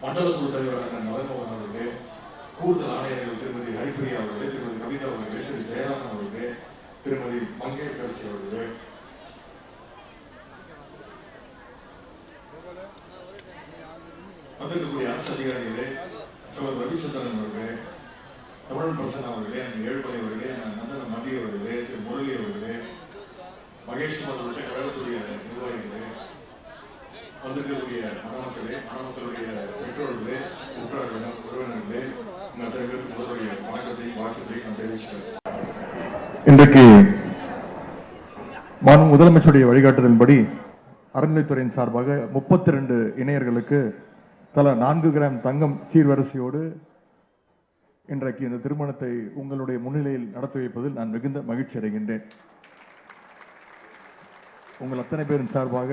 மண்டல குழு தலைவராக அண்ணன் மதன்மோகன் அவர்களே கூடுதல் ஆணையர்கள் திருமதி ஹரிப்பிரியா அவர்களே திருமதி கவிதா அவர்களே திரு ஜெயராம் அவர்களே திருமதி மங்கேற்கரசி அவர்களே. வந்திருக்கக்கூடிய அரசு அதிகாரிகளே சகோதரர் ரவிச்சந்திரன் அவர்களே தமிழ் பிரசன் அவர்களே அண்ணன் ஏழுமலை அவர்களே நந்தன மதி அவர்களே திரு முரளி அவர்களே மகேஷ்குமார் அவர்களே கழகத்துடைய வந்திருக்கக்கூடிய மணமக்களே மணமக்களுடைய பெற்றோர்களே உற்றார்களே உறவினர்களே உங்கள் அத்தனை பேருக்கு முதலுடைய வணக்கத்தையும் வாழ்த்துக்களையும் நான் தெரிவிச்சுக்கிறேன். இன்றைக்கு மாண்பு முதலமைச்சருடைய வழிகாட்டுதலின்படி அறநிலைத்துறையின் சார்பாக முப்பத்தி ரெண்டு இணையர்களுக்கு தலா நான்கு கிராம் தங்கம் சீர்வரிசையோடு இன்றைக்கு இந்த திருமணத்தை உங்களுடைய முன்னிலையில் நடத்தி வைப்பதில் நான் மிகுந்த மகிழ்ச்சி அடைகின்றேன். உங்கள் அத்தனை பேரின் சார்பாக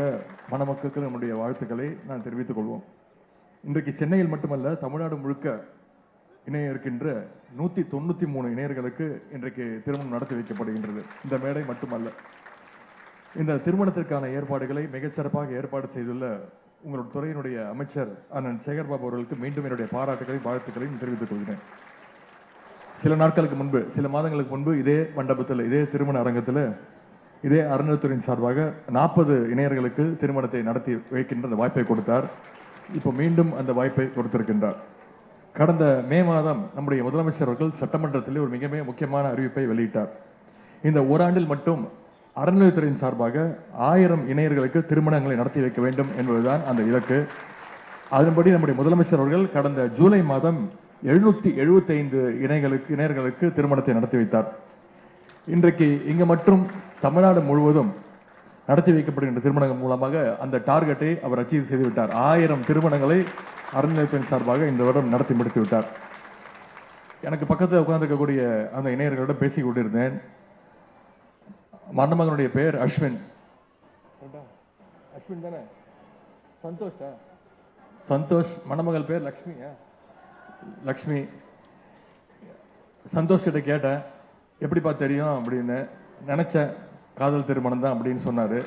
மணமக்களுக்கு நம்முடைய வாழ்த்துக்களை நான் தெரிவித்துக் கொள்வோம். இன்றைக்கு சென்னையில் மட்டுமல்ல தமிழ்நாடு முழுக்க இணைய இருக்கின்ற நூற்றி தொண்ணூற்றி மூணு இணையர்களுக்கு இன்றைக்கு திருமணம் நடத்தி வைக்கப்படுகின்றது. இந்த மேடை மட்டுமல்ல இந்த திருமணத்திற்கான ஏற்பாடுகளை மிகச்சிறப்பாக ஏற்பாடு செய்துள்ள உங்களுடைய துறையினுடைய அமைச்சர் அண்ணன் சேகர்பாபு அவர்களுக்கு மீண்டும் என்னுடைய பாராட்டுகளையும் வாழ்த்துக்களையும் தெரிவித்துக் கொள்கிறேன். சில நாட்களுக்கு முன்பு சில மாதங்களுக்கு முன்பு இதே மண்டபத்தில் இதே திருமண அரங்கத்தில் இதே அறநிலைத்துறையின் சார்பாக நாற்பது இணையர்களுக்கு திருமணத்தை நடத்தி வைக்கின்ற அந்த வாய்ப்பை கொடுத்தார். இப்போ மீண்டும் அந்த வாய்ப்பை கொடுத்திருக்கின்றார். கடந்த மே மாதம் நம்முடைய முதலமைச்சர் அவர்கள் சட்டமன்றத்தில் ஒரு மிக மிக முக்கியமான அறிவிப்பை வெளியிட்டார். இந்த ஓராண்டில் மட்டும் அறநிலைத்துறையின் சார்பாக ஆயிரம் இணையர்களுக்கு திருமணங்களை நடத்தி வைக்க வேண்டும் என்பதுதான் அந்த இலக்கு. அதன்படி நம்முடைய முதலமைச்சர் அவர்கள் கடந்த ஜூலை மாதம் எழுநூற்றி எழுபத்தைந்து இணைகளுக்கு இணையர்களுக்கு திருமணத்தை நடத்தி வைத்தார். இன்றைக்கு இங்கே மற்றும் தமிழ்நாடு முழுவதும் நடத்தி வைக்கப்படுகின்ற திருமணங்கள் மூலமாக அந்த டார்கெட்டை அவர் அச்சீவ் செய்துவிட்டார். ஆயிரம் திருமணங்களை அறநிலையத்தின் சார்பாக இந்த வருடம் நடத்தி முடித்து விட்டார் எனக்கு பக்கத்தில் உட்கார்ந்துருக்கக்கூடிய அந்த இணையர்களிடம் பேசிக் கொண்டிருந்தேன். மன்னமகனுடைய பெயர் அஸ்வின். அஸ்வின் தானே? சந்தோஷா? சந்தோஷ் மணமகள் பேர் லக்ஷ்மியா? லக்ஷ்மி. சந்தோஷ் கிட்ட கேட்டேன். எப்படிப்பா தெரியும் அப்படின்னு நினச்சேன் காதல் திருமணம் தான் அப்படின்னு சொன்னார்.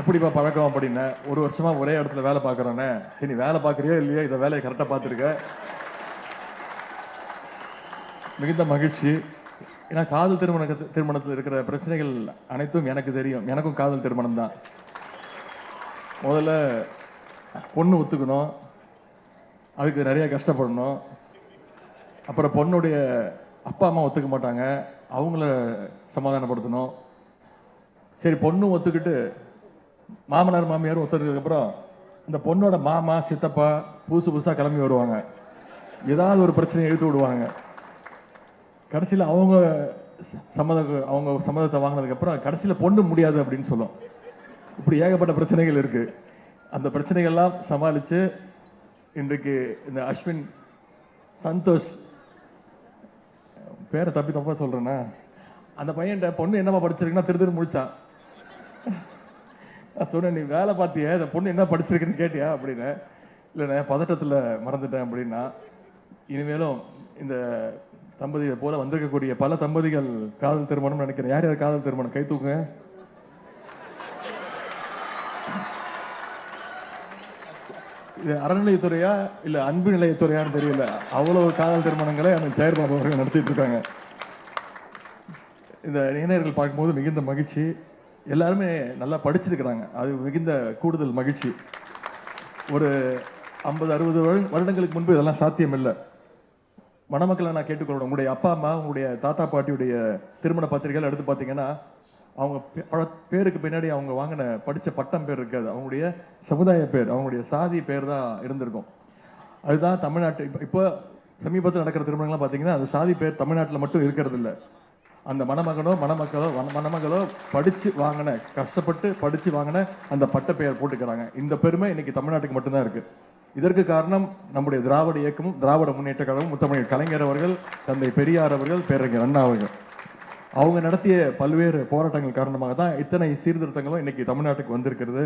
எப்படிப்பா பழக்கம் அப்படின்ன ஒரு வருஷமா ஒரே இடத்துல வேலை பார்க்குறோன்னே சரி நீ வேலை பார்க்குறியோ இல்லையோ? இந்த வேலையை கரெக்டாக பார்த்துருக்க. மிகுந்த மகிழ்ச்சி. ஏன்னா காதல் திருமண திருமணத்தில் இருக்கிற பிரச்சனைகள் அனைத்தும் எனக்கு தெரியும். எனக்கும் காதல் திருமணம் தான். முதல்ல பொண்ணு ஒத்துக்கணும். அதுக்கு நிறைய கஷ்டப்படணும். அப்புறம் பொண்ணுடைய அப்பா அம்மா ஒத்துக்க மாட்டாங்க. அவங்கள சமாதானப்படுத்தணும். சரி பொண்ணும் ஒத்துக்கிட்டு மாமனார் மாமியார் ஒத்துக்கிறதுக்கப்புறம் இந்த பொண்ணோட மாமா சித்தப்பா புதுசு புதுசாக கிளம்பி வருவாங்க. ஏதாவது ஒரு பிரச்சனையை எழுத்து விடுவாங்க. கடைசியில் அவங்க சம்மத அவங்க சம்மதத்தை வாங்கினதுக்கப்புறம் கடைசியில் பொண்ணு முடியாது அப்படின்னு சொல்லும். இப்படி ஏகப்பட்ட பிரச்சனைகள் இருக்குது அந்த பிரச்சனைகள்லாம் சமாளித்து இன்றைக்கு இந்த அஸ்வின் சந்தோஷ் பேரை தப்பி தப்பாக சொல்கிறேண்ணா அந்த பையன்ட்ட பொண்ணு என்னமா படிச்சிருக்குன்னா திரு திரு முடிச்சான். நான் சொன்னேன் நீ வேலை பார்த்தியா? இந்த பொண்ணு என்ன படிச்சிருக்குன்னு கேட்டியா? அப்படின்னு. இல்லைண்ணே பதட்டத்தில் மறந்துட்டேன் அப்படின்னா இனிமேலும் இந்த தம்பதியை போல வந்திருக்கக்கூடிய பல தம்பதிகள் காதல் திருமணம் நினைக்கிறேன். யார் யார் காதல் திருமணம்? கை தூக்குங்க. இது அறநிலையத்துறையா இல்ல அன்பு நிலையத்துறையான்னு தெரியல. அவ்வளவு காதல் திருமணங்களை அந்த செயற்பாடு அவர்கள் நடத்திட்டு இருக்காங்க. இந்த இளைஞர்கள் பார்க்கும்போது மிகுந்த மகிழ்ச்சி. எல்லாருமே நல்லா படிச்சிருக்கிறாங்க. அது மிகுந்த கூடுதல் மகிழ்ச்சி. ஒரு ஐம்பது அறுபது வருடங்களுக்கு முன்பு இதெல்லாம் சாத்தியம் இல்லை மணமக்களை நான் கேட்டுக்கொள்ளணும் உங்களுடைய அப்பா அம்மா உங்களுடைய தாத்தா பாட்டியுடைய திருமண பத்திரிகைகள் எடுத்து பார்த்தீங்கன்னா அவங்க பே- பல பேருக்கு பின்னாடி அவங்க வாங்கின படித்த பட்டம் பேர் இருக்காது. அவங்களுடைய சமுதாய பேர் அவங்களுடைய சாதி பேர் தான் இருந்திருக்கும். அதுதான் தமிழ்நாட்டு இப்போ இப்போ சமீபத்தில் நடக்கிற திருமணங்கள்லாம் பார்த்தீங்கன்னா அந்த சாதி பேர் தமிழ்நாட்டில் மட்டும் இருக்கிறது இல்லை அந்த மணமகனோ மணமக்களோ மண- மணமகளோ படித்து வாங்கின கஷ்டப்பட்டு படித்து வாங்கின அந்த பட்ட பெயர் போட்டுக்கிறாங்க. இந்த பெருமை இன்னைக்கு தமிழ்நாட்டுக்கு மட்டும்தான் இருக்குது இதற்கு காரணம் நம்முடைய திராவிட இயக்கமும் திராவிட முன்னேற்ற கழகம் முத்தமிழ் கலைஞர் அவர்கள் தந்தை பெரியார் அவர்கள் பேரறிஞர் அண்ணா அவர்கள். அவங்க நடத்திய பல்வேறு போராட்டங்கள் காரணமாக தான் இத்தனை சீர்திருத்தங்களும் இன்னைக்கு தமிழ்நாட்டுக்கு வந்திருக்கிறது.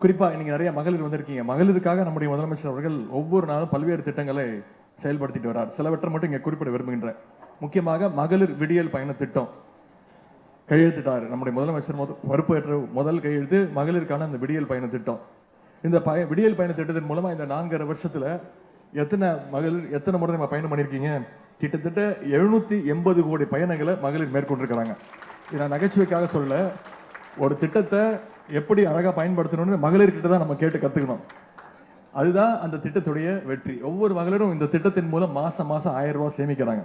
குறிப்பாக நீங்கள் நிறைய மகளிர் வந்திருக்கீங்க. மகளிருக்காக நம்முடைய முதலமைச்சர் அவர்கள் ஒவ்வொரு நாளும் பல்வேறு திட்டங்களை செயல்படுத்திட்டு வரார். சிலவற்றை மட்டும் இங்கே குறிப்பிட விரும்புகின்றேன். முக்கியமாக மகளிர் விடியல் பயண திட்டம் கையெழுத்திட்டார். நம்முடைய முதலமைச்சர் முத பொறுப்பேற்ற முதல் கையெழுத்து மகளிருக்கான அந்த விடியல் பயண திட்டம். இந்த பய விடியல் பயண திட்டத்தின் மூலமாக இந்த நான்கரை வருஷத்தில் எத்தனை மகளிர் எத்தனை முறை நம்ம பயணம் பண்ணியிருக்கீங்க கிட்டத்தட்ட எழுநூற்றி எண்பது கோடி பயணங்களை மகளிர் மேற்கொண்டிருக்கிறாங்க. நான் நகைச்சுவைக்காக சொல்ல ஒரு திட்டத்தை எப்படி அழகாக பயன்படுத்தணும்னு மகளிர்கிட்ட தான் நம்ம கேட்டு கற்றுக்கணும் அதுதான் அந்த திட்டத்துடைய வெற்றி. ஒவ்வொரு மகளிரும் இந்த திட்டத்தின் மூலம் மாதம் மாதம் ஆயிரம் ரூபா சேமிக்கிறாங்க.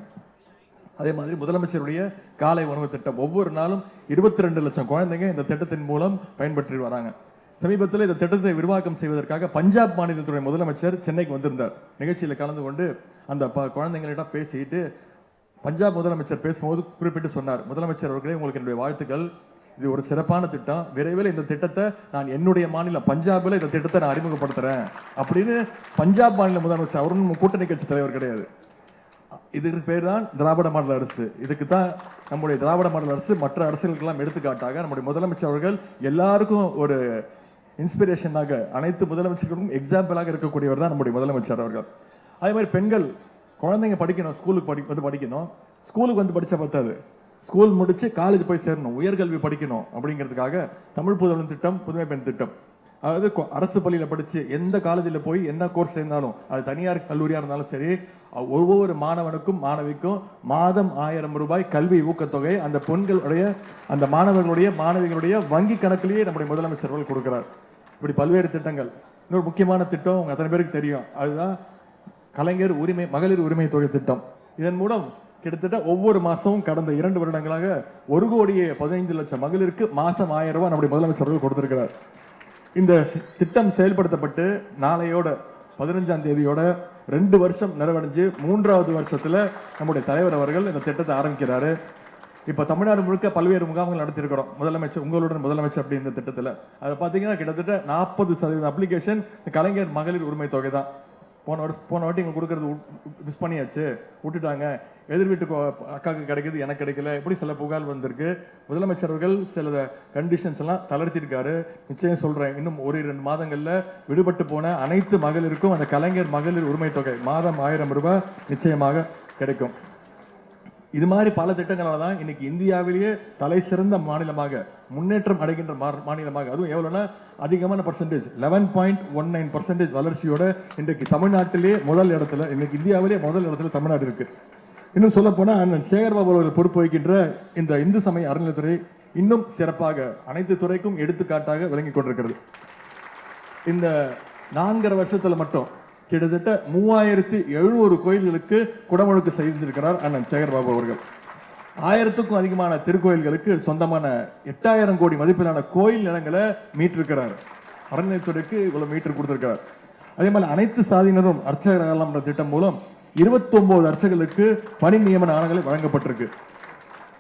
அதே மாதிரி முதலமைச்சருடைய காலை உணவு திட்டம். ஒவ்வொரு நாளும் இருபத்தி ரெண்டு லட்சம் குழந்தைங்க இந்த திட்டத்தின் மூலம் பயன்பெற்று வராங்க. சமீபத்தில் இந்த திட்டத்தை விரிவாக்கம் செய்வதற்காக பஞ்சாப் மாநிலத்துடைய முதலமைச்சர் சென்னைக்கு வந்திருந்தார். நிகழ்ச்சியில் கலந்து கொண்டு அந்த ப குழந்தைங்களிடம் பேசிட்டு பஞ்சாப் முதலமைச்சர் பேசும்போது குறிப்பிட்டு சொன்னார். முதலமைச்சர் அவர்களே உங்களுக்கு என்னுடைய வாழ்த்துக்கள். இது ஒரு சிறப்பான திட்டம். விரைவில் இந்த திட்டத்தை நான் என்னுடைய மாநிலம் பஞ்சாபில் இந்த திட்டத்தை நான் அறிமுகப்படுத்துகிறேன் அப்படின்னு பஞ்சாப் மாநில முதலமைச்சர் அவரும் கூட்டணி கட்சி தலைவர் கிடையாது. இதுக்கு பேர் தான் திராவிட மாடல் அரசு. இதுக்கு தான் நம்முடைய திராவிட மாடல் அரசு மற்ற அரசுகளுக்கெல்லாம் எடுத்துக்காட்டாக நம்முடைய முதலமைச்சர் அவர்கள் எல்லாருக்கும் ஒரு இன்ஸ்பிரேஷனாக அனைத்து முதலமைச்சர்களுக்கும் எக்ஸாம்பிளாக இருக்கக்கூடியவர் தான் நம்முடைய முதலமைச்சர் அவர்கள். அதே மாதிரி பெண்கள் குழந்தைங்க படிக்கணும் ஸ்கூலுக்கு படி வந்து படிக்கணும். ஸ்கூலுக்கு வந்து படித்தா பத்தாது. ஸ்கூல் முடித்து காலேஜ் போய் சேரணும். உயர்கல்வி படிக்கணும் அப்படிங்கிறதுக்காக தமிழ் புதுவன் திட்டம் புதுமை பெண் திட்டம். அதாவது கொ- அரசு பள்ளியில் படித்து எந்த காலேஜில் போய் என்ன கோர்ஸ் இருந்தாலும் அது தனியார் கல்லூரியாக இருந்தாலும் சரி ஒவ்வொரு மாணவனுக்கும் மாணவிக்கும் மாதம் ஆயிரம் ரூபாய் கல்வி ஊக்கத்தொகை அந்த பெண்களுடைய அந்த மாணவர்களுடைய மாணவிகளுடைய வங்கி கணக்கிலேயே நம்முடைய முதலமைச்சர் அவர்கள் இப்படி பல்வேறு திட்டங்கள். இன்னொரு முக்கியமான திட்டம் உங்கள் அத்தனை பேருக்கு தெரியும். அதுதான் கலைஞர் உரிமை மகளிர் உரிமை தொகை திட்டம். இதன் மூலம் கிட்டத்தட்ட ஒவ்வொரு மாதமும் கடந்த இரண்டு வருடங்களாக ஒரு கோடியே பதினைந்து லட்சம் மகளிருக்கு மாதம் ஆயிரம் ரூபாய் நம்முடைய முதலமைச்சர் கொடுத்திருக்கிறார். இந்த திட்டம் செயல்படுத்தப்பட்டு நாளையோட பதினஞ்சாம் தேதியோட ரெண்டு வருஷம் நிறைவடைஞ்சு மூன்றாவது வருஷத்தில் நம்முடைய தலைவர் அவர்கள் இந்த திட்டத்தை ஆரம்பிக்கிறாரு. இப்போ தமிழ்நாடு முழுக்க பல்வேறு முகாம்கள் நடத்திருக்கிறோம் முதலமைச்சர் உங்களுடன் முதலமைச்சர் அப்படி இந்த திட்டத்தில். அதை பார்த்தீங்கன்னா கிட்டத்தட்ட நாற்பது சதவீதம் அப்ளிகேஷன் கலைஞர் மகளிர் உரிமை தொகை தான். போன வருஷம் போன வாட்டி இவங்க கொடுக்கறது மிஸ் பண்ணியாச்சு. விட்டுட்டாங்க. எதிர் வீட்டு அக்காவுக்கு கிடைக்குது எனக்கு கிடைக்கல. இப்படி சில புகார் வந்திருக்கு. முதலமைச்சர் அவர்கள் சில கண்டிஷன்ஸ் எல்லாம் தளர்த்திருக்காரு. நிச்சயம் சொல்கிறேன் இன்னும் ஒரு ரெண்டு மாதங்களில் விடுபட்டு போன அனைத்து மகளிருக்கும் அந்த கலைஞர் மகளிர் உரிமை தொகை மாதம் ஆயிரம் ரூபாய் நிச்சயமாக கிடைக்கும். இது மாதிரி பல திட்டங்களால் தான் இன்னைக்கு இந்தியாவிலேயே தலை சிறந்த மாநிலமாக முன்னேற்றம் அடைகின்ற மா- மாநிலமாக. அதுவும் எவ்வளோன்னா அதிகமான percentage eleven point one nine percentage வளர்ச்சியோட இன்றைக்கு தமிழ்நாட்டிலே முதல் இடத்துல இன்னைக்கு இந்தியாவிலே முதல் இடத்துல தமிழ்நாடு இருக்குது இன்னும் சொல்லப்போனால் அண்ணன் சேகர்பாபு அவர்கள் பொறுப்பு வகிக்கின்ற இந்த இந்து சமய அறநிலைத்துறை இன்னும் சிறப்பாக அனைத்து துறைக்கும் எடுத்துக்காட்டாக விளங்கி கொண்டிருக்கிறது. இந்த நான்கரை வருஷத்தில் மட்டும் கிட்டத்தட்ட மூவாயிரத்தி எழுநூறு கோயில்களுக்கு குடமுழுக்கு செய்திருக்கிறார் அண்ணன் சேகர்பாபு அவர்கள். ஆயிரத்துக்கும் அதிகமான திருக்கோயில்களுக்கு சொந்தமான எட்டாயிரம் கோடி மதிப்பிலான கோயில் நிலங்களை மீட்டிருக்கிறார். அறநிலைத்துறைக்கு இவ்வளவு மீட்டர் கொடுத்திருக்கிறார். அதே மாதிரி அனைத்து சாதியினரும் அர்ச்சகர் திட்டம் மூலம் 29 அர்ச்சகர்களுக்கு பணி நியமன ஆணைகளை வழங்கப்பட்டிருக்கு.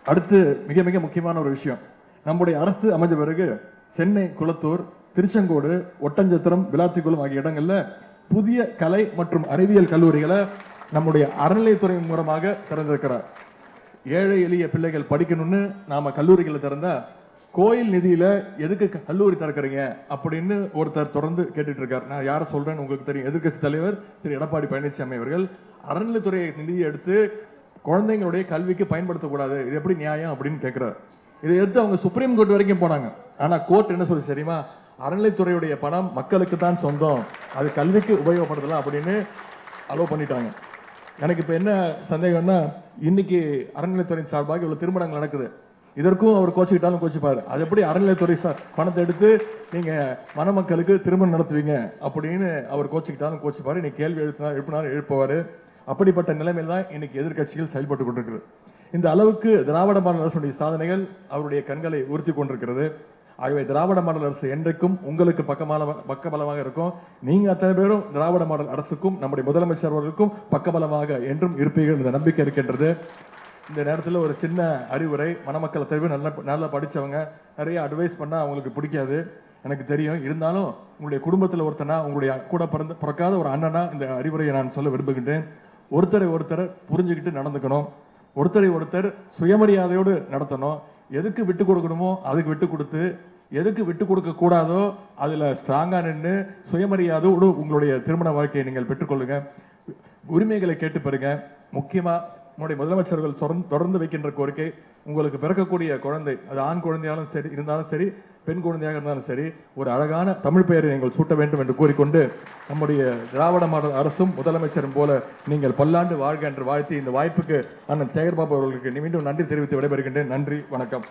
அடுத்து மிக மிக முக்கியமான ஒரு விஷயம். நம்முடைய அரசு அமைஞ்ச பிறகு சென்னை குளத்தூர் திருச்செங்கோடு ஒட்டஞ்சத்திரம் விளாத்திக்குளம் ஆகிய இடங்களில் புதிய கலை மற்றும் அறிவியல் கல்லூரிகளை நம்முடைய அறநிலைத்துறை மூலமாக திறந்திருக்கிறார். ஏழை எளிய பிள்ளைகள் படிக்கணும்னு நாம் கல்லூரிகளை திறந்தா கோயில் நிதியில் எதுக்கு க- கல்லூரி திறக்கறீங்க? அப்படின்னு ஒருத்தர் தொடர்ந்து கேட்டுட்டு இருக்கார் நான் யாரை சொல்கிறேன்னு உங்களுக்கு தெரியும். எதிர்க்கட்சி தலைவர் திரு. எடப்பாடி பழனிசாமி அவர்கள் அறநிலைத்துறை நிதியை எடுத்து குழந்தைங்களுடைய கல்விக்கு பயன்படுத்தக்கூடாது. இது எப்படி நியாயம் அப்படின்னு கேட்குறாரு இதை எடுத்து அவங்க சுப்ரீம் கோர்ட் வரைக்கும் போனாங்க. ஆனால் கோர்ட் என்ன சொல்லுச்சு தெரியுமா? அறநிலைத்துறையுடைய பணம் மக்களுக்கு தான் சொந்தம். அது கல்விக்கு உபயோகப்படுத்தலாம் அப்படின்னு அலோவ் பண்ணிட்டாங்க. எனக்கு இப்போ என்ன சந்தேகம்னா இன்னைக்கு அறநிலைத்துறையின் சார்பாக இவ்வளோ திருமணங்கள் நடக்குது. இதற்கும் அவர் கோச்சிக்கிட்டாலும் கோச்சிப்பார். அது எப்படி அறநிலைத்துறை சார் பணத்தை எடுத்து நீங்கள் மணமக்களுக்கு திருமணம் நடத்துவீங்க அப்படின்னு அவர் கோச்சிக்கிட்டாலும் கோச்சிப்பார். இன்னைக்கு கேள்வி எழுப்பினா எழுப்பினாலும் எழுப்புவார். அப்படிப்பட்ட நிலைமையில் தான் இன்னைக்கு எதிர்க்கட்சிகள் செயல்பட்டு கொண்டிருக்கிறது. இந்த அளவுக்கு திராவிட மாநில அரசுடைய சாதனைகள் அவருடைய கண்களை உறுத்தி கொண்டிருக்கிறது. ஆகவே திராவிட மாடல் அரசு என்றைக்கும் உங்களுக்கு பக்கமான பக்கபலமாக இருக்கும். நீங்கள் அத்தனை பேரும் திராவிட மாடல் அரசுக்கும் நம்முடைய முதலமைச்சர் அவர்களுக்கும் பக்கபலமாக என்றும் இருப்பீர்கள் இந்த நம்பிக்கை இருக்கின்றது. இந்த நேரத்தில் ஒரு சின்ன அறிவுரை மணமக்கள் அத்தனை பேர் நல்லா நல்லா படித்தவங்க நிறைய அட்வைஸ் பண்ணால் அவங்களுக்கு பிடிக்காது. எனக்கு தெரியும். இருந்தாலும் உங்களுடைய குடும்பத்தில் ஒருத்தனா உங்களுடைய கூட பிறந்த பிறக்காத ஒரு அண்ணனா இந்த அறிவுரையை நான் சொல்ல விரும்புகின்றேன். ஒருத்தரை ஒருத்தர் புரிஞ்சுக்கிட்டு நடந்துக்கணும். ஒருத்தரை ஒருத்தர் சுயமரியாதையோடு நடத்தணும். எதுக்கு விட்டு கொடுக்கணுமோ அதுக்கு விட்டு கொடுத்து எதுக்கு விட்டு கொடுக்க கூடாதோ அதுல ஸ்ட்ராங்கா நின்று சுயமரியாதையோடு உங்களுடைய திருமண வாழ்க்கையை நீங்கள் பெற்றுக்கொள்ளுங்கள் உரிமைகளை கேட்டு பாருங்க முக்கியமாக நம்முடைய முதலமைச்சர்கள் தொடர்ந்து தொடர்ந்து வைக்கின்ற கோரிக்கை உங்களுக்கு பிறக்கக்கூடிய குழந்தை அது ஆண் குழந்தையாலும் சரி இருந்தாலும் சரி பெண் குழந்தையாக இருந்தாலும் சரி ஒரு அழகான தமிழ் பெயரை நீங்கள் சூட்ட வேண்டும் என்று கூறிக்கொண்டு நம்முடைய திராவிட மாடல் அரசும் முதலமைச்சரும் போல நீங்கள் பல்லாண்டு வாழ்க என்று வாழ்த்தி இந்த வாய்ப்புக்கு அண்ணன் சேகர்பாபு அவர்களுக்கு மீண்டும் நன்றி தெரிவித்து விடைபெறுகின்றேன். நன்றி வணக்கம்.